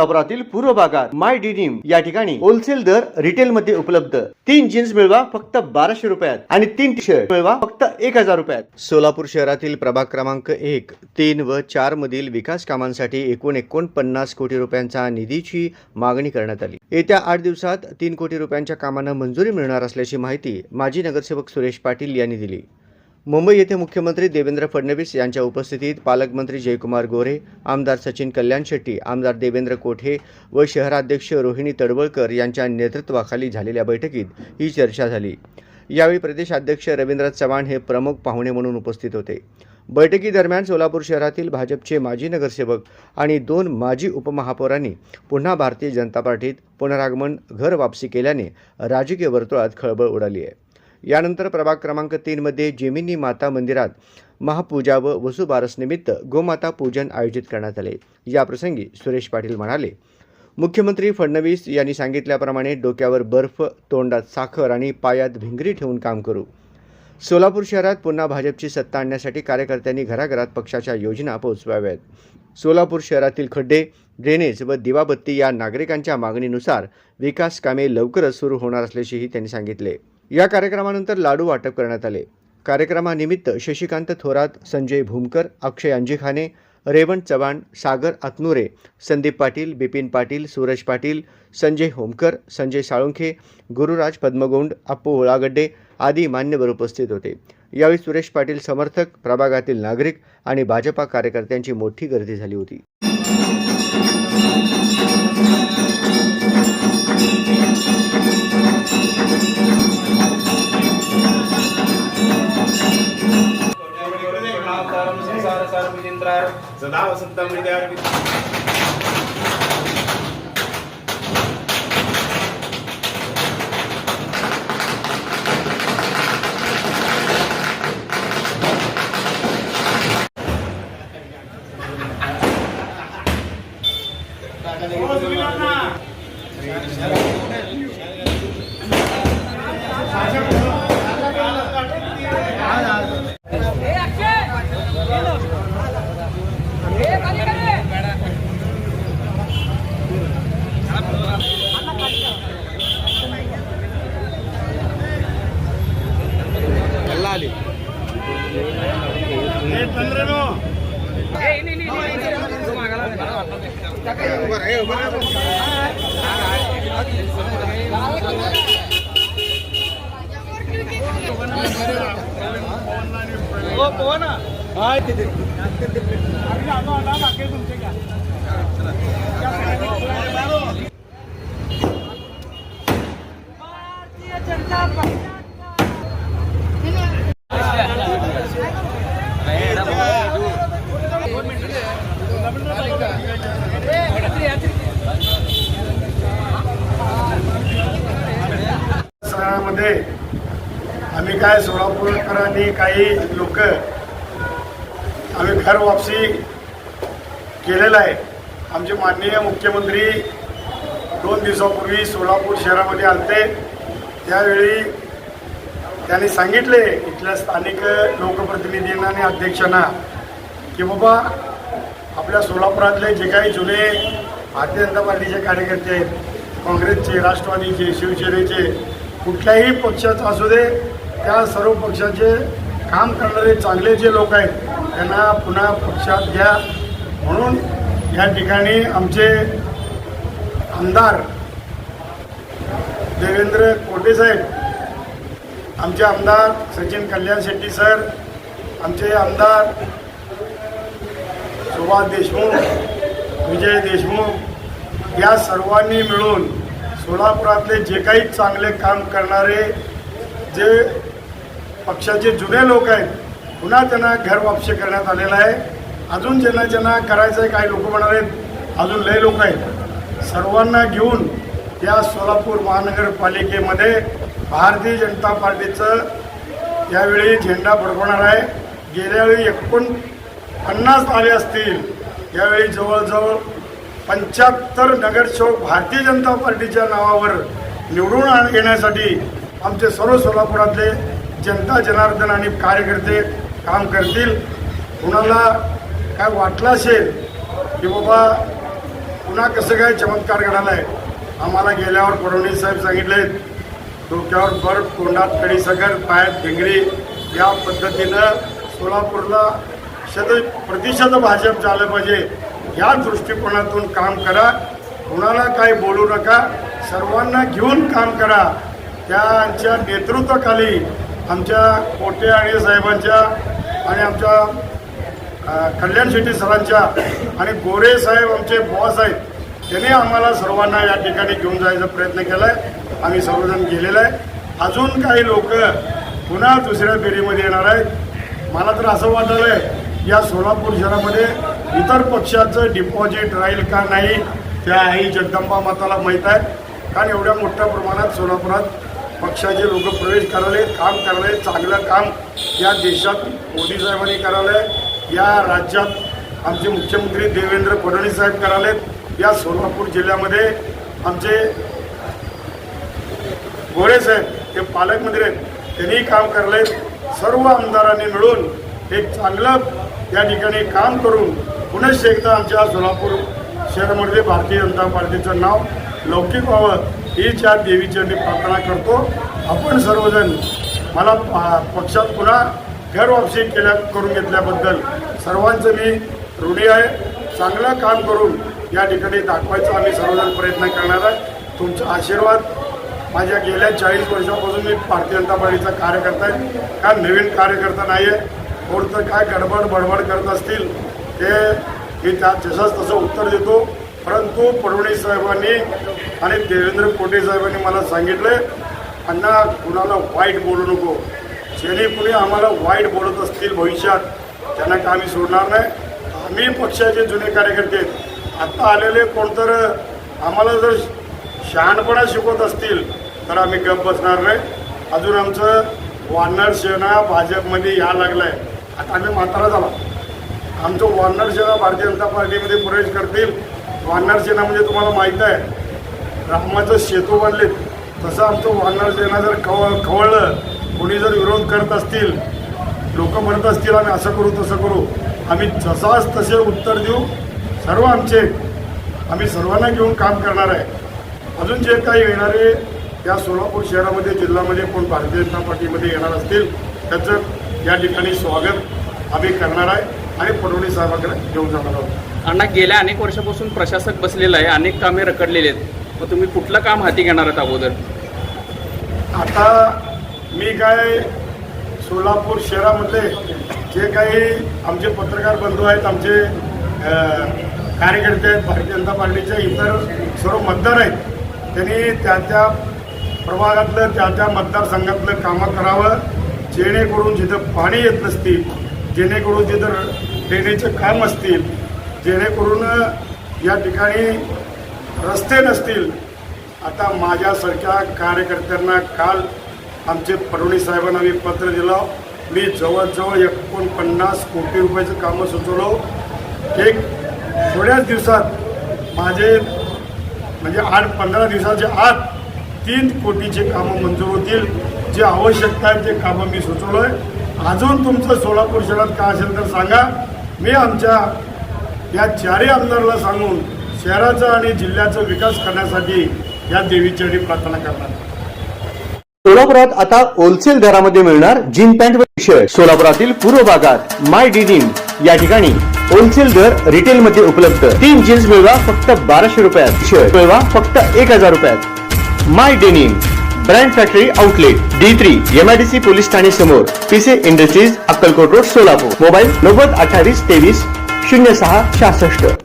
सोलापुरातील पूर्व भागात माय डिनिम या ठिकाणी होलसेल दर रिटेल मध्ये उपलब्ध. तीन जीन्स मिळवा फक्त बाराशे रुपयात आणि तीन टी शर्ट मिळवा फक्त एक हजार रुपयात. सोलापूर शहरातील प्रभाग क्रमांक एक तीन व चार मधील विकास कामांसाठी एकूण एकोणपन्नास कोटी रुपयांचा निधीची मागणी करण्यात आली. येत्या आठ दिवसात तीन कोटी रुपयांच्या कामांना मंजुरी मिळणार असल्याची माहिती माजी नगरसेवक सुरेश पाटील यांनी दिली. मुंबई येथे मुख्यमंत्री देवेंद्र फडणवीस यांच्या उपस्थितीत पालकमंत्री जयकुमार गोरे आमदार सचिन कल्याण शेट्टी आमदार देवेंद्र कोठे व शहराध्यक्ष रोहिणी तडवळकर यांच्या नेतृत्वाखाली झालेल्या बैठकीत ही चर्चा झाली. यावेळी प्रदेशाध्यक्ष रवींद्र चव्हाण हे प्रमुख पाहुणे म्हणून उपस्थित होते. बैठकीदरम्यान सोलापूर शहरातील भाजपचे माजी नगरसेवक आणि दोन माजी उपमहापौरांनी पुन्हा भारतीय जनता पार्टीत पुनरागमन घर वापसी केल्याने राजकीय वर्तुळात खळबळ उडाली आहे. यानंतर प्रभाग क्रमांक तीनमध्ये जेमिनी माता मंदिरात महापूजा व वसुबारसनिमित्त गोमाता पूजन आयोजित करण्यात आले. याप्रसंगी सुरेश पाटील म्हणाले मुख्यमंत्री फडणवीस यांनी सांगितल्याप्रमाणे डोक्यावर बर्फ तोंडात साखर आणि पायात भिंगरी ठेवून काम करू. सोलापूर शहरात पुन्हा भाजपची सत्ता आणण्यासाठी कार्यकर्त्यांनी घराघरात पक्षाच्या योजना पोहोचवाव्यात. सोलापूर शहरातील खड्डे ड्रेनेज व दिवाबत्ती या नागरिकांच्या मागणीनुसार विकास कामे लवकरच सुरू होणार असल्याचेही त्यांनी सांगितले. या कार्यक्रमानंतर लाडू वाटप करण्यात आले. कार्यक्रमानिमित्त शशिकांत थोरात संजय भूमकर अक्षय अंजिखाने रेवण चव्हाण सागर आतनुरे संदीप पाटील बिपिन पाटील सूरज पाटील संजय होमकर संजय साळुंखे गुरुराज पद्मगोंड अप्पू होळागड्डे आदी मान्यवर उपस्थित होते. यावेळी सुरेश पाटील समर्थक प्रभागातील नागरिक आणि भाजपा कार्यकर्त्यांची मोठी गर्दी झाली होती. दहा वाजता मी तयार Thank you. सदा वसंतम हृदयारविंद सणामध्ये आम्ही काय सोलापूरकरांनी काही लोक आम्ही घर वापसी केलेलं आहे. आमचे माननीय मुख्यमंत्री दोन दिवसापूर्वी सोलापूर शहरामध्ये आलते. त्यावेळी त्यांनी सांगितले इथल्या स्थानिक लोकप्रतिनिधींना आणि अध्यक्षांना की बाबा आपल्या सोलापुरातले जे काही जुने भारतीय जनता पार्टीचे कार्यकर्ते आहेत काँग्रेसचे राष्ट्रवादीचे शिवसेनेचे कुठल्याही पक्षाचा असू दे त्या सर्व पक्षाचे काम करणारे चांगले जे लोक आहेत त्यांना पुन्हा पक्षात घ्या. म्हणून या ठिकाणी आमचे आमदार देवेंद्र कोटे साहेब आमचे आमदार सचिन कल्याण शेट्टी सर आमचे आमदार सुभाष देशमुख विजय देशमुख या सर्वांनी मिळून सोलापुरातले जे काही चांगले काम करणारे जे पक्षाचे जुने लोक आहेत पुन्हा त्यांना घर वापसी करण्यात आलेलं आहे. अजून ज्यांना ज्यांना करायचं आहे काही लोक म्हणणार आहेत अजून लय लोक आहेत. सर्वांना घेऊन या सोलापूर महानगरपालिकेमध्ये भारतीय जनता पार्टीचं यावेळी झेंडा फडकवणार आहे. गेल्यावेळी एकूण पन्नास आले असतील. यावेळी जवळजवळ पंच्याहत्तर नगरसेवक भारतीय जनता पार्टीच्या नावावर निवडून येण्यासाठी आमचे सर्व सोलापुरातले जनता जनार्दन आणि कार्यकर्ते काम करतील. कुणाला काय वाटलं असेल की बाबा पुन्हा कसं काय चमत्कार घडाला आहे आम्हाला गेल्यावर फडणवीस साहेब सांगितले डोक्यावर बर्फ तोंडात कडीसगर पायात भिंगरी या पद्धतीनं सोलापूरला शत प्रतिशत भाजप झालं पाहिजे. या दृष्टिकोनातून काम करा. कुणाला काही बोलू नका. सर्वांना घेऊन काम करा. त्यांच्या नेतृत्वाखाली आमच्या कोटे आणि साहेबांच्या आणि आमच्या कल्याण शेट्टी सरांच्या आणि गोरे साहेब आमचे बॉस आहेत. त्यांनी आम्हाला सर्वांना या ठिकाणी घेऊन जायचा प्रयत्न केला आहे आम्ही सर्वजण गेलेलो आहे. अजून काही लोक पुन्हा दुसऱ्या फेरीमध्ये येणार आहेत. मला तर असं वाटलं आहे या सोलापूर शहरामध्ये इतर पक्षाचं डिपॉझिट राहील का नाही त्या आई जगदंबा माताला माहीत आहे. कारण एवढ्या मोठ्या प्रमाणात सोलापुरात पक्षाचे लोक प्रवेश करायले काम करायले चांगलं काम या देशात मोदी साहेबांनी करायलंय या राज्यात आमचे मुख्यमंत्री देवेंद्र फडणवीस साहेब करायलेत. या सोलापूर जिल्ह्यामध्ये आमचे गोरे साहेब हे पालकमंत्री आहेत त्यांनी काम करले सर्व आमदारांनी मिळून एक चांगलं या ठिकाणी काम करून पुनश्च एकदा आमच्या सोलापूर शहरामध्ये भारतीय जनता पार्टीचं नाव लौकिक व्हावं हीच या मी प्रार्थना करतो. आपण सर्वजण मला पक्षात पुन्हा घर वापसी केल्या करून घेतल्याबद्दल सर्वांचं मी ऋणी आहे. चांगलं काम करून या ठिकाणी दाखवायचा आम्ही सर्वजण प्रयत्न करणार आहे. तुमचा आशीर्वाद माझ्या गेल्या चाळीस वर्षापासून मी भारतीय जनता पार्टीचा कार्यकर्ता आहे. का नवीन कार्यकर्ता नाही आहे कोणतं काय गडबड बडबड करत असतील? हे मी त्या जसंच तसं उत्तर देतो. परंतु फडणवीस साहेबांनी आणि देवेंद्र कोटे साहेबांनी मला सांगितलं अण्णा कुणाला वाईट बोलू नको. ज्याने कुणी आम्हाला वाईट बोलत असतील भविष्यात त्यांना का आम्ही सोडणार नाही. आम्ही पक्षाचे जुने कार्यकर्ते आहेत. आत्ता आलेले कोणतर आम्हाला जर शहाणपणा शिकवत असतील तर आम्ही गप बसणार नाही. अजून आमचं वानर सेना भाजपमध्ये या आहे आता आम्ही म्हातारा झाला. आमचं वानर सेना भारतीय जनता पार्टीमध्ये प्रवेश करतील. वानर सेना म्हणजे तुम्हाला माहीत आहे रामाचं सेतू बनले तसं आमचं वानर सेना जर खव खवळलं कोणी जर विरोध करत असतील लोक म्हणत असतील आम्ही असं करू तसं करू. आम्ही जसाच तसे उत्तर देऊ सर्व आमचे आम्ही सर्वांना घेऊन काम करणार आहे. अजून जे काही येणारे या सोलापूर शहरामध्ये जिल्ह्यामध्ये कोण भारतीय जनता पार्टीमध्ये येणार असतील त्याचं या ठिकाणी स्वागत आम्ही करणार आहे. आणि फडणवीस साहेबांकडे घेऊन जाणार आहोत. अण्णा गेल्या अनेक वर्षापासून प्रशासक बसलेला आहे अनेक कामे रखडलेली आहेत. मग तुम्ही कुठलं काम हाती घेणार आहात अगोदर? आता मी काय सोलापूर शहरामधले जे काही आमचे पत्रकार बंधू आहेत आमचे कार्यकर्ते आहेत भारतीय जनता पार्टीचे इतर सर्व मतदार आहेत त्यांनी त्या त्या प्रभागातलं त्या त्या मतदारसंघातलं कामं करावं जेणेकरून जिथं पाणी येत नसतील जेणेकरून जिथं देण्याचे काम असतील जेणेकरून या ठिकाणी रस्ते नसतील. आता माझ्यासारख्या कार्यकर्त्यांना काल आमचे फडणवीस साहेबांना मी पत्र दिलं. मी जवळजवळ एकोणपन्नास कोटी रुपयाचं कामं सुचवलं. एक थोड्याच दिवसात माझे म्हणजे आठ पंधरा दिवसाच्या आत तीन कोटीचे कामं मंजूर होतील. जे आवश्यकता आहे ते कामं मी सुचवलं आहे अजून तुमचं सोलापूर शहरात काय असेल तर सांगा. मी आमच्या या चारही आमदारला सांगून शहराचा आणि जिल्ह्याचा विकास करण्यासाठी या देवीच्या प्रार्थना करणार. सोलापुरात आता होलसेल दरामध्ये मिळणार जीन पॅन्ट व टी शर्ट सोलापुरातील पूर्व भागात माय डिनिम या ठिकाणी होलसेल दर रिटेल मध्ये उपलब्ध. तीन जीन्स मिळवा फक्त बाराशे रुपयात. शर्ट मिळवा फक्त एक हजार रुपयात. My denim brand factory outlet D three MIDC police Thane समोर Pise industries Akkalkot road Solapur. Mobile नव्वद अठ्ठावीस तेवीस शून्य सहा सहासष्ट.